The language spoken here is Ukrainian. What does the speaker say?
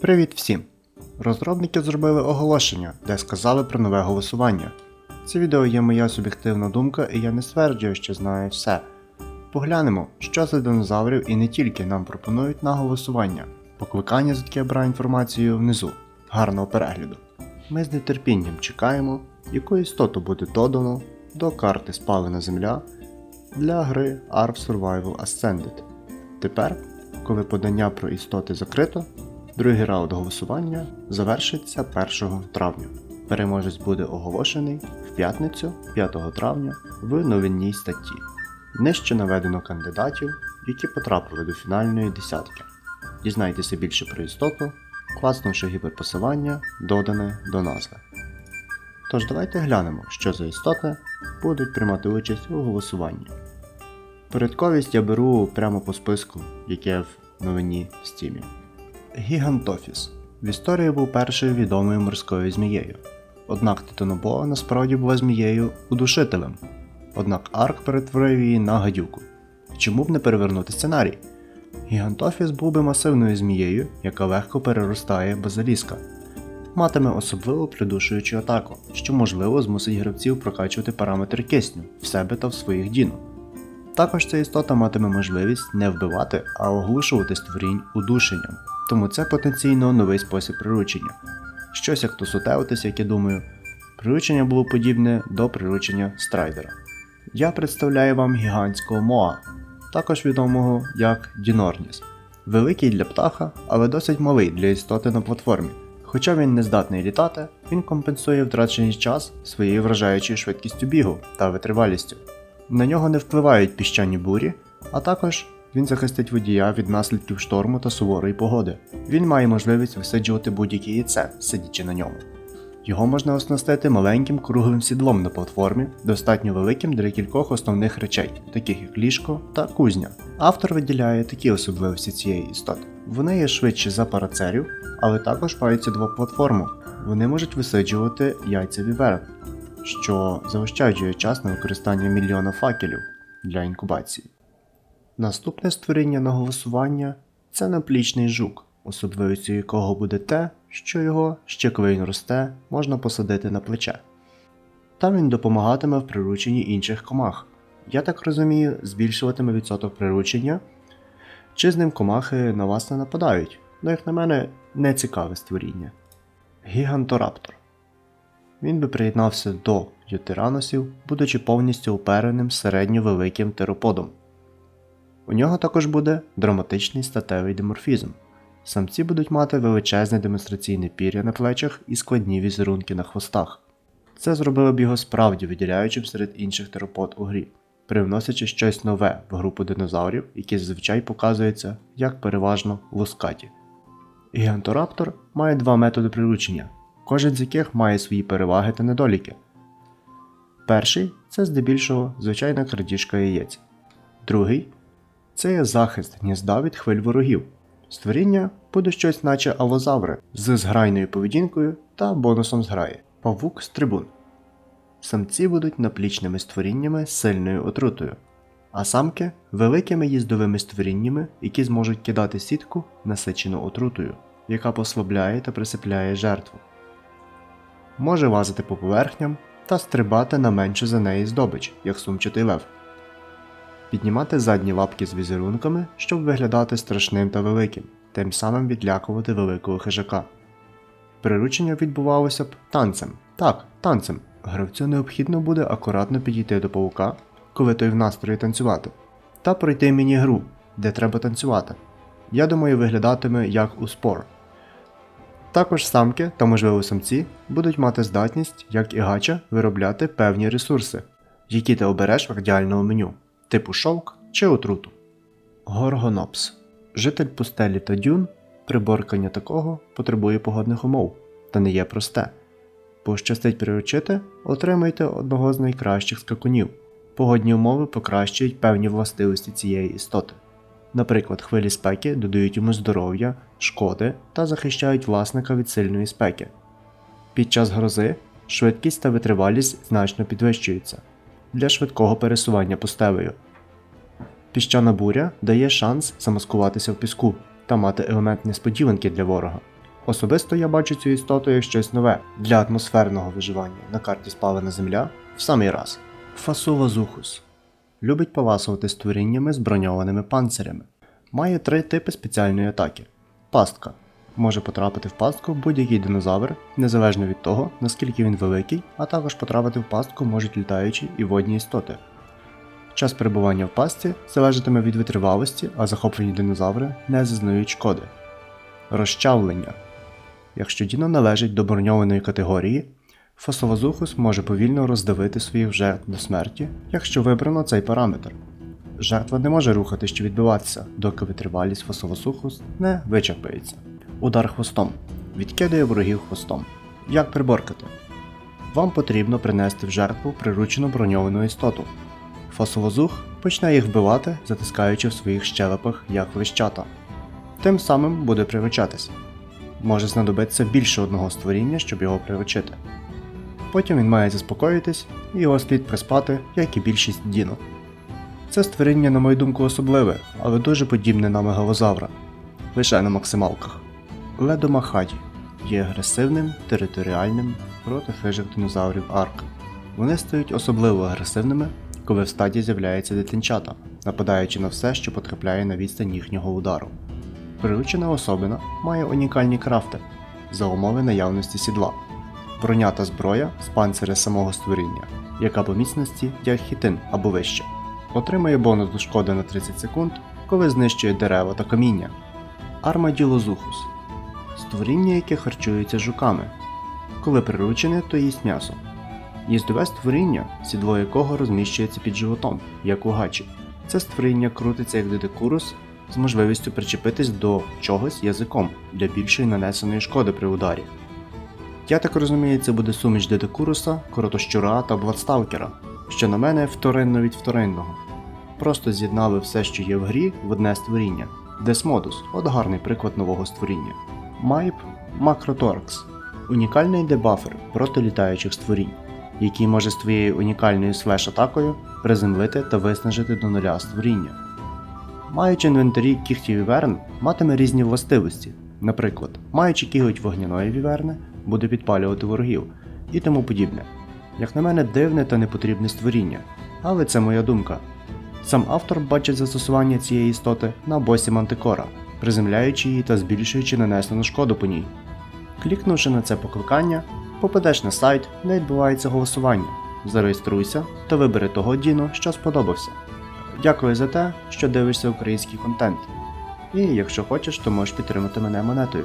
Привіт всім! Розробники зробили оголошення, де сказали про нове голосування. Це відео є моя суб'єктивна думка, і я не стверджую, що знаю все. Поглянемо, що за динозаврів і не тільки нам пропонують на голосування. Покликання за таке браю інформацію внизу. Гарного перегляду. Ми з нетерпінням чекаємо, яку істоту буде додано до карти Спалена Земля для гри Ark Survival Ascended. Тепер, коли подання про істоти закрито, другий раунд голосування завершиться 1 травня. Переможець буде оголошений в п'ятницю 5 травня в новинній статті. Нижче наведено кандидатів, які потрапили до фінальної десятки. Дізнайтеся більше про істоту, класнувши гіперпосилання, додане до назви. Тож давайте глянемо, що за істоти будуть приймати участь у голосуванні. Порядковість я беру прямо по списку, яке в новині в стімі. Гігантофіс в історії був першою відомою морською змією. Однак Титанобоа насправді була змією удушителем. Однак Арк перетворив її на гадюку. Чому б не перевернути сценарій? Гігантофіс був би масивною змією, яка легко переростає базиліска. Матиме особливо придушуючу атаку, що можливо змусить гравців прокачувати параметри кисню в себе та в своїх діно. Також ця істота матиме можливість не вбивати, а оглушувати створінь удушенням, тому це потенційно новий спосіб приручення. Щось як тусутеутис, як я думаю, приручення було подібне до приручення страйдера. Я представляю вам гігантського Моа, також відомого як Дінорніс. Великий для птаха, але досить малий для істоти на платформі. Хоча він не здатний літати, він компенсує втрачений час своєю вражаючою швидкістю бігу та витривалістю. На нього не впливають піщані бурі, а також він захистить водія від наслідків шторму та суворої погоди. Він має можливість висиджувати будь-яке яйце, сидячи на ньому. Його можна оснастити маленьким круглим сідлом на платформі, достатньо великим для кількох основних речей, таких як ліжко та кузня. Автор виділяє такі особливості цієї істоти. Вони є швидші за парацерів, але також мають двох платформу. Вони можуть висиджувати яйця віверн, що заощаджує час на використання мільйона факелів для інкубації. Наступне створіння на голосування це наплічний жук, особливістю якого буде те, що його, ще коли він росте, можна посадити на плече. Там він допомагатиме в прирученні інших комах. Я так розумію, збільшуватиме відсоток приручення, чи з ним комахи на вас не нападають, ну як на мене, не цікаве створіння. Гігантораптор. Він би приєднався до ютираносів, будучи повністю опереним середньовеликим тероподом. У нього також буде драматичний статевий диморфізм. Самці будуть мати величезне демонстраційне пір'я на плечах і складні візерунки на хвостах. Це зробило б його справді виділяючим серед інших теропод у грі, привносячи щось нове в групу динозаврів, які зазвичай показуються як переважно лускаті. Гігантораптор має два методи приручення, кожен з яких має свої переваги та недоліки. Перший це здебільшого звичайна крадіжка яєць. Другий це є захист гнізда від хвиль ворогів. Створіння буде щось, наче алозаври з зграйною поведінкою та бонусом зграї павук з трибун. Самці будуть наплічними створіннями з сильною отрутою, а самки великими їздовими створіннями, які зможуть кидати сітку, насичену отрутою, яка послабляє та присипляє жертву. Може лазити по поверхням та стрибати на меншу за неї здобич, як сумчатий лев піднімати задні лапки з візерунками, щоб виглядати страшним та великим, тим самим відлякувати великого хижака. Приручення відбувалося б танцем. Так, танцем. Гравцю необхідно буде акуратно підійти до паука, коли той в настрої танцювати, та пройти міні-гру, де треба танцювати. Я думаю, виглядатиме як у спор. Також самки та, можливо, самці будуть мати здатність, як і гача, виробляти певні ресурси, які ти обереш в радіальному меню типу шовк чи отруту. Горгонопс житель пустелі та дюн, приборкання такого потребує погодних умов, та не є просте. Пощастить приручити, отримайте одного з найкращих скакунів. Погодні умови покращують певні властивості цієї істоти. Наприклад, хвилі спеки додають йому здоров'я, шкоди та захищають власника від сильної спеки. Під час грози швидкість та витривалість значно підвищуються для швидкого пересування постелею. Піщана буря дає шанс замаскуватися в піску та мати елемент несподіванки для ворога. Особисто я бачу цю істоту як щось нове для атмосферного виживання на карті спалена земля в самий раз. Фасува зухус любить паласувати з творіннями з броньованими панцирями. Має три типи спеціальної атаки: пастка. Може потрапити в пастку будь-який динозавр, незалежно від того, наскільки він великий, а також потрапити в пастку можуть літаючі і водні істоти. Час перебування в пастці залежатиме від витривалості, а захоплені динозаври не зазнають шкоди. Розчавлення. Якщо Діно належить до броньованої категорії, Фосовозухус може повільно роздавити своїх жертв до смерті, якщо вибрано цей параметр. Жертва не може рухатись чи відбиватися, доки витривалість фосовосухус не вичерпається. Удар хвостом. Відкидає ворогів хвостом. Як приборкати? Вам потрібно принести в жертву приручену броньовану істоту. Фосовозух почне їх вбивати, затискаючи в своїх щелепах як лищата. Тим самим буде приручатись. Може знадобитися більше одного створіння, щоб його приручити. Потім він має заспокоїтись, і його слід приспати, як і більшість Діно. Це створіння, на мою думку, особливе, але дуже подібне на мегалозавра, лише на максималках. Ледомахаді є агресивним, територіальним проти хижих динозаврів арк. Вони стають особливо агресивними, коли в стаді з'являються дитинчата, нападаючи на все, що потрапляє на відстань їхнього удару. Приручена особина має унікальні крафти за умови наявності сідла, броня та зброя з панциря самого створіння, яка по міцності як хітин або вище. Отримує бонус до шкоди на 30 секунд, коли знищує дерева та каміння. Армаділозухус створіння, яке харчується жуками. Коли приручене, то їсть м'ясо. Їздове створіння, сідло якого розміщується під животом, як у гачі. Це створіння крутиться як дедекурус з можливістю причепитись до чогось язиком для більшої нанесеної шкоди при ударі. Я так розумію, це буде суміш дедекуруса, коротощура та бладсталкера, що на мене вторинно від вторинного. Просто з'єднали все, що є в грі, в одне створіння. Десмодус от гарний приклад нового створіння. Майп Макроторкс унікальний дебафер проти літаючих створінь, який може з твоєю унікальною слеш-атакою приземлити та виснажити до нуля створіння. Маючи інвентарі кігті віверн, матиме різні властивості. Наприклад, маючи кіготь вогняної віверни, буде підпалювати ворогів і тому подібне. Як на мене, дивне та непотрібне створіння, але це моя думка. Сам автор бачить застосування цієї істоти на босі Мантикора, приземляючи її та збільшуючи нанесену шкоду по ній. Клікнувши на це покликання, попадеш на сайт, де відбувається голосування. Зареєструйся та вибери того Діно, що сподобався. Дякую за те, що дивишся український контент. І якщо хочеш, то можеш підтримати мене монетою.